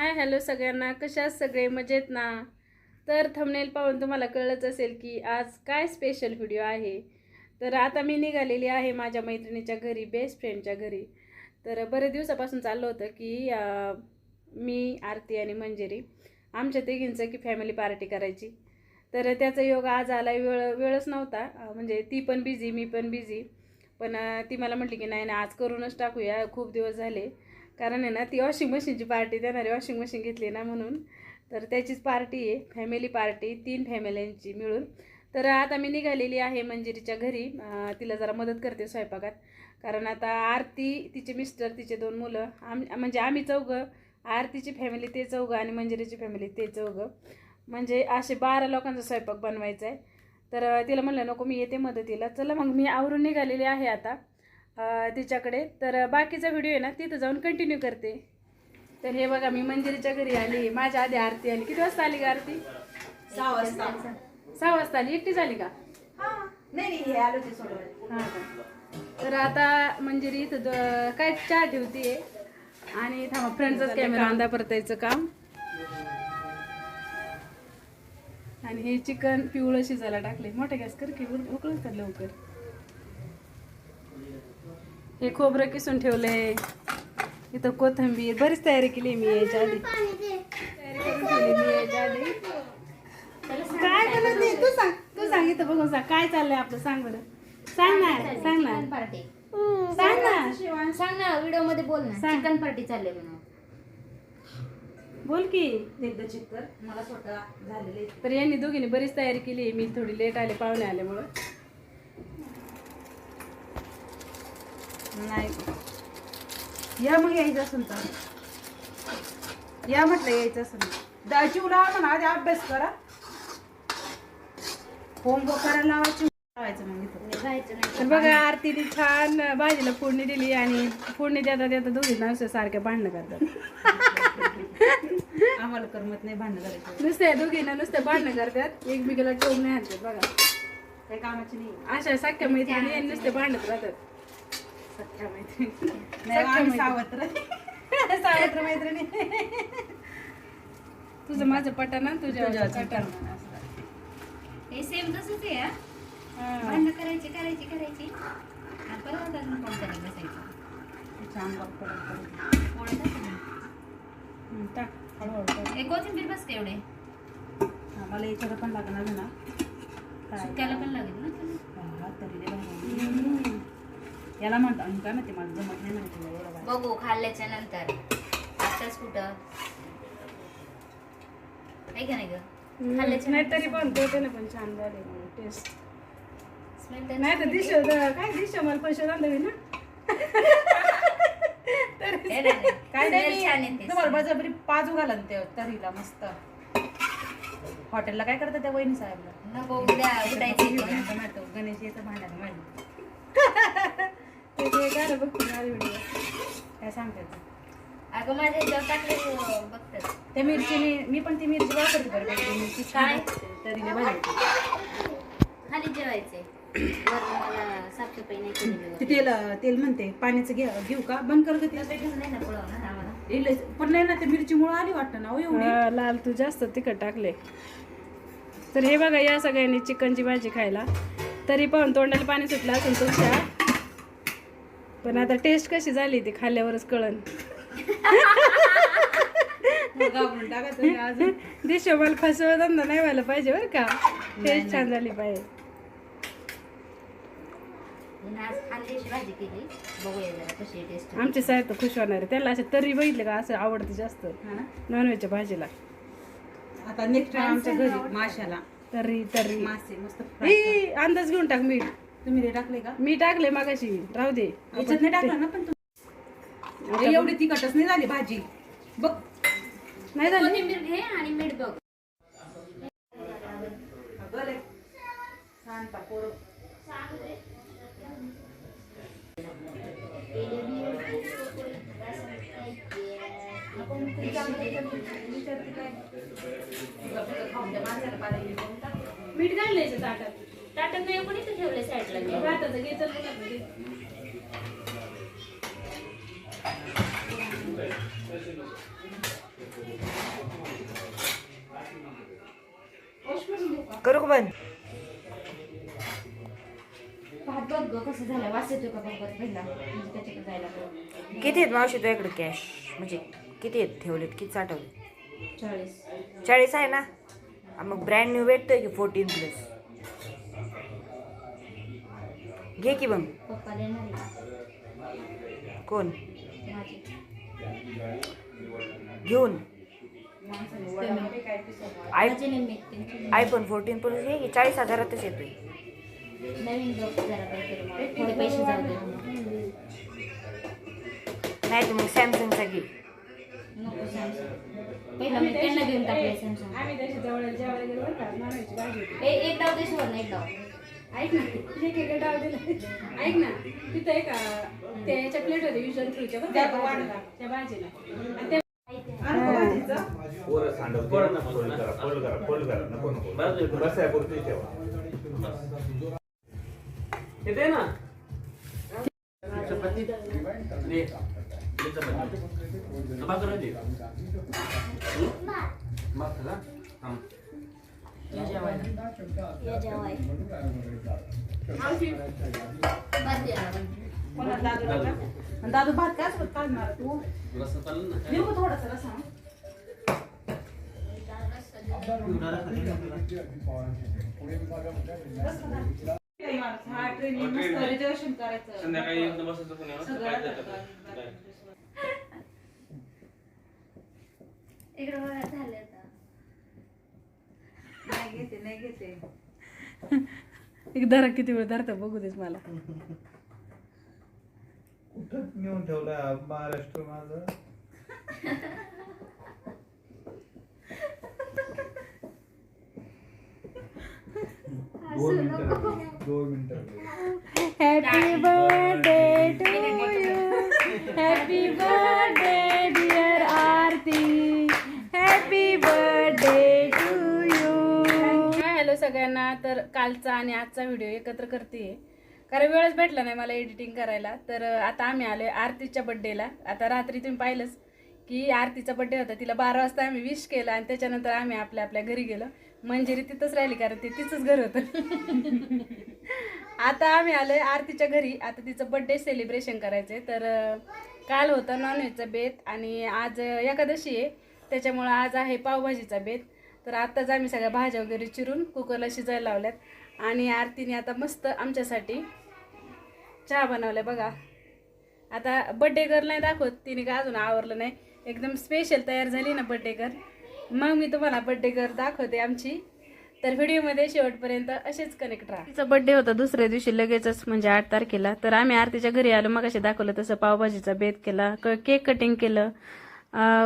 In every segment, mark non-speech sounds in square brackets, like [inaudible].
Hi hello सगळ्यांना. कशा सगळे? मजेत ना? तर थंबनेल पाहून तुम्हाला कळलंच असेल की आज काय स्पेशल व्हिडिओ आहे. तर आता मी निघालेली आहे माझ्या मैत्रिणीच्या घरी बेस्ट फ्रेंडच्या घरी. तर बरेच दिवसापासून चाललं होतं की मी आरती आणि मंजेरी आमच्या तिघींचं की फॅमिली पार्टी करायची. तर त्याचा योग आज आला वेळ वेळच नव्हता. म्हणजे ती पण बिझी मी पण बिझी पण ती मला म्हटली की नाही ना आज करूनच टाकूया. खूप दिवस झाले. कारण आहे ना ती वॉशिंग मशीनची पार्टी देणारी वॉशिंग मशीन घेतली ना म्हणून. तर त्याचीच पार्टी आहे फॅमिली पार्टी तीन फॅमिल्यांची मिळून. तर आता मी निघालेली आहे मंजिरीच्या घरी. तिला जरा मदत करते स्वयंपाकात. कारण आता आरती तिचे मिस्टर तिचे दोन मुलं आम म्हणजे आम्ही चौघं. आरतीची फॅमिली ते चौघं आणि मंजिरीची फॅमिली ते चौघं. म्हणजे असे बारा लोकांचा स्वयंपाक बनवायचा आहे तर तिला म्हणलं नको मी येते मदतीला. चला मग मी आवरून निघालेली आहे आता. तिच्याकडे. तर बाकीचा व्हिडिओ आहे ना तिथं जाऊन कंटिन्यू करते. तर हे बघा मी मंजिरीच्या घरी आली. माझ्या आधी आरती आली. किती वाजता आली का आरती? सहा वाजता. सहा वाजता आली? एकटी झाली का? हा. नाही हे हां तर आता मंजिरी इथं काय चहा ठेवतीये? आणि थांबा फ्रेंडचाच कॅमेरा अंदा परतायचं काम. आणि हे चिकन पिवळं शिजायला टाकले मोठे गॅस कर की उकळून तर लवकर. हे खोबरं किसून ठेवलंय. इथं कोथंबीर बरीच तयारी केली मी यायच्या आधी. तयारी करून ठेवली मी यायच्या आधी काय करत नाही? तू सांग तू सांग इथं बघून सांग. काय चाललंय आपलं? सांग बरं. सांग ना सांग ना. पार्टी. सांग ना. सांग ना व्हिडिओमध्ये बोल ना. सांग. चिकन पार्टी चालले म्हणून. बोल की. एकदा चेक कर. मला स्वतः झालेले तर यांनी दोघींनी बरीच तयारी केली. मी थोडी लेट आले पाहुणे आल्यामुळं. नाही. या मग यायचं असेल तर. या म्हटलं यायचं असेल दा चिवला म्हणा आधी अभ्यास करा. होमवर्क करायला लावायची लावायचं मग इथं. जायचं नाही. तर बघा आरतीने छान भाजीला फोडणी दिली आणि फोडणी देता देता दोघींना असं सारख्या भांडणं करतात. [laughs] आम्हाला करमत नाही भांडण करायचं. नुसत्या दोघींना नुसत्या भांडणं करतात एकमेकीला टोम नाही हाणतात बघा. काही कामाची नाही. अशा सख्या मैत्रिणी नुसते भांडत राहतात सख्या मैत्रिणी. सावत्र [laughs] सावत्र मैत्रिणी तुझं माझं पटाना तुझ्या पटाना हे सेम तसंच आहे. भांडणं करायची करायची करायची परत अजून बसायचं छान बघतो पोळी टाक. हं, हळूहळू. हे कोथिंबीर बस एवढे आम्हाला याच्यावर पण लागणार ना काय? सुक्याला पण लागेल ना. याला म्हणतो आणि काय माहिती मला जमत नाही माहिती एवढं. बघू खाल्ल्याच्या नंतर. आताच कुठं? आहे का नाही ग? खाल्ल्याच्या नाही तरी पण ते पण छान झाले टेस्ट नाही तर दिश काय दिश मला पैसे रांधवे ना? काय नाही छान मी येते तुम्हाला बळजबरी पाजू घालन ते तरीला मस्त. हॉटेलला काय करतात त्या वहिनी साहेबला? नको उद्या उठायचं गणेश याचं भांडण माहिती. ते काय बघ व्हिडिओ काय सांगतात अगं माझ्या ह्याच्यावर टाकले अं, बघतात त्या मिरचीने मी पण ती मिरची वापरते बरं का, ती मिरची काय? तरीने खाली जेवायचे. वरून मला साफसफाई नाही केलेली ते तेल तेल म्हणते पाण्याचं घे घेऊ का? बंद कर गं ते डबे घेऊन नाही ना पळवणार आम्हाला. इले- पण नाही ना ते मिरचीमुळे आली वाटतं ना हो एवढी? हा, लाल तू जास्त तिखट टाकले. तर हे बघा या सगळ्यांनी चिकनची भाजी खायला. तरी पण तोंडाला पाणी सुटलं असेल तुमच्या. पण आता टेस्ट कशी झाली ती खाल्ल्यावरच कळन. घाबरून टाकायचं अजून. दिश मला फसवा धंदा नाही व्हायला पाहिजे बरं का. टेस्ट छान झाली पाहिजे आमचे साहेब तर खुश होणार आहे. त्याला असं तरी बघितलं का असं आवडतं जास्त. हा ना? नॉनव्हेजच्या भाजीला. आता नेक्स्ट टाइम आमच्या घरी माशाला. तरी तरी मासे मस्त अंदाज घेऊन टाक मीठ. तुम्ही ते टाकले का? मी टाकले मागाशी. राहू दे. याच्यात नाही टाकलं ना पण तू? अरे, एवढी तिखटच नाही झाली भाजी. बघ. नाही झाली? कोथिंबीर घे आणि मीठ बघ. छान मीठ घालले ताटात साईडला करू का किती आहेत मावशी तुझ्याकडे कॅश म्हणजे किती आहेत ठेवलेत? किती साठवले चाळीस. चाळीस आहे ना? मग ब्रँड न्यू भेटतोय की फोर्टीन प्लस घे की मग पप्पा देणार आहे. कोण? घेऊन. आय आयफोन फोर्टीन प्लस घे की चाळीस हजारातच येतोय. नाही तर मग सॅमसंगचा घे. नको सॅमसंग पहिला मी त्यांना घेऊन टाकले सॅमसंग डाव एक डाव ऐक ना एक डाव दिला ऐक ना तिथं एक त्या याच्या प्लेट होते विजन फ्रूटच्या बरं का, भाजीला, त्या भाजीला. आणि ते ठेवा. येते ना? चपाती. दे. दे चपाती. या दादू भात काय असं काढणार तू रस्सा चालला ना? देऊ का थोडासा रसा संध्याकाळी बसायचं पुण्यावर. इकडे बघा झालं घेते नाही घेते. एक धरा किती वेळ धरता बघू देस मला. कुठं नेऊन ठेवला महाराष्ट्र माझं? दोन मिनिटं दोन मिनिटं. Happy birthday to you happy birthday dear Aarti happy birthday to you hello सगळ्यांना तर कालचा आणि आजचा व्हिडिओ एकत्र करते. कारण वेळच भेटला नाही मला एडिटिंग करायला. तर आता आम्ही आलोय आरतीच्या बड्डेला आता रात्री तुम्ही पाहिलंच की आरतीचा बड्डे होता. तिला बारा वाजता आम्ही विश केलं आणि त्याच्यानंतर आम्ही आपल्या आपल्या घरी गेलो. मंजिरी तिथंच राहिली कारण ते तिचंच घर होतं. [laughs] आता आम्ही आलोय आरतीच्या घरी. आता तिचं बड्डे सेलिब्रेशन करायचं आहे तर काल होतं नॉनव्हेजचा बेत आणि आज एकादशी आहे. त्याच्यामुळं आज आहे पावभाजीचा बेत. तर आत्ताच आम्ही सगळ्या भाज्या वगैरे चिरून कुकरला शिजायला लावल्यात. आणि आरतीने आता मस्त आमच्यासाठी चहा बनवल्या बघा. आता बड्डे घर नाही दाखवत तिने का अजून आवरलं नाही. एकदम स्पेशल तयार झाली ना बड्डे घर मग मी तुम्हाला बड्डे घर दाखवते आमची. तर व्हिडिओमध्ये शेवटपर्यंत असेच कनेक्ट राहा. तिचा बड्डे होता दुसऱ्या दिवशी लगेचच म्हणजे आठ तारखेला. तर आम्ही आरतीच्या घरी आलो मग दाखवलं तसं पावभाजीचा बेत केला केक कटिंग केलं.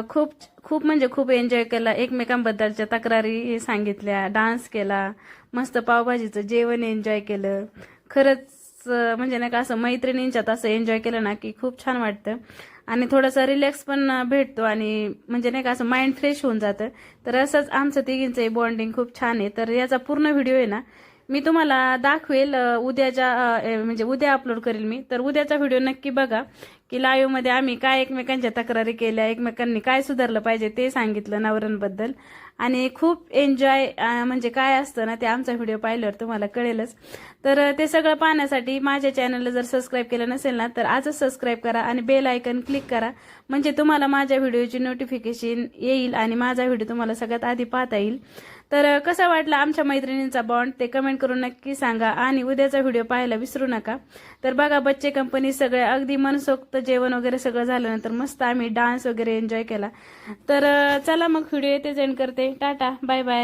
खूप खूप म्हणजे खूप एन्जॉय केला. एकमेकांबद्दलच्या तक्रारी सांगितल्या डान्स केला मस्त पावभाजीचं जेवण एन्जॉय केलं. खरंच म्हणजे नाही का असं मैत्रिणींच्यात असं एन्जॉय केलं ना की खूप छान वाटतं. आणि थोडासा रिलॅक्स पण भेटतो आणि म्हणजे नाही का असं माइंड फ्रेश होऊन जातं. तर असंच आमचं तिघींचं बॉन्डिंग खूप छान आहे. तर याचा पूर्ण व्हिडिओ आहे ना मी तुम्हाला दाखवेल उद्याच्या म्हणजे उद्या अपलोड करेल मी. तर उद्याचा व्हिडिओ नक्की बघा. की लाईव्हमध्ये आम्ही काय एकमेकांच्या तक्रारी केल्या एकमेकांनी काय सुधारलं पाहिजे ते सांगितलं नवऱ्यांबद्दल. आणि खूप एन्जॉय म्हणजे काय असतं ना ते आमचा व्हिडिओ पाहिल्यावर तुम्हाला कळेलच. तर ते सगळं पाहण्यासाठी माझ्या चॅनलला जर सबस्क्राईब केलं नसेल ना तर आजच सबस्क्राईब करा आणि बेल आयकन क्लिक करा. म्हणजे तुम्हाला माझ्या व्हिडिओची नोटिफिकेशन येईल आणि माझा व्हिडिओ तुम्हाला सगळ्यात आधी पाहता येईल. तर कसा वाटला आमच्या मैत्रिणींचा बॉन्ड ते कमेंट करून नक्की सांगा आणि उद्याचा व्हिडिओ पाहायला विसरू नका. तर बघा बच्चे कंपनी सगळे अगदी मनसोक्त जेवण वगैरे सगळं झाल्यानंतर मस्त आम्ही डान्स वगैरे एन्जॉय केला. तर चला मग व्हिडिओ येथे एंड करते. Tata, bye bye.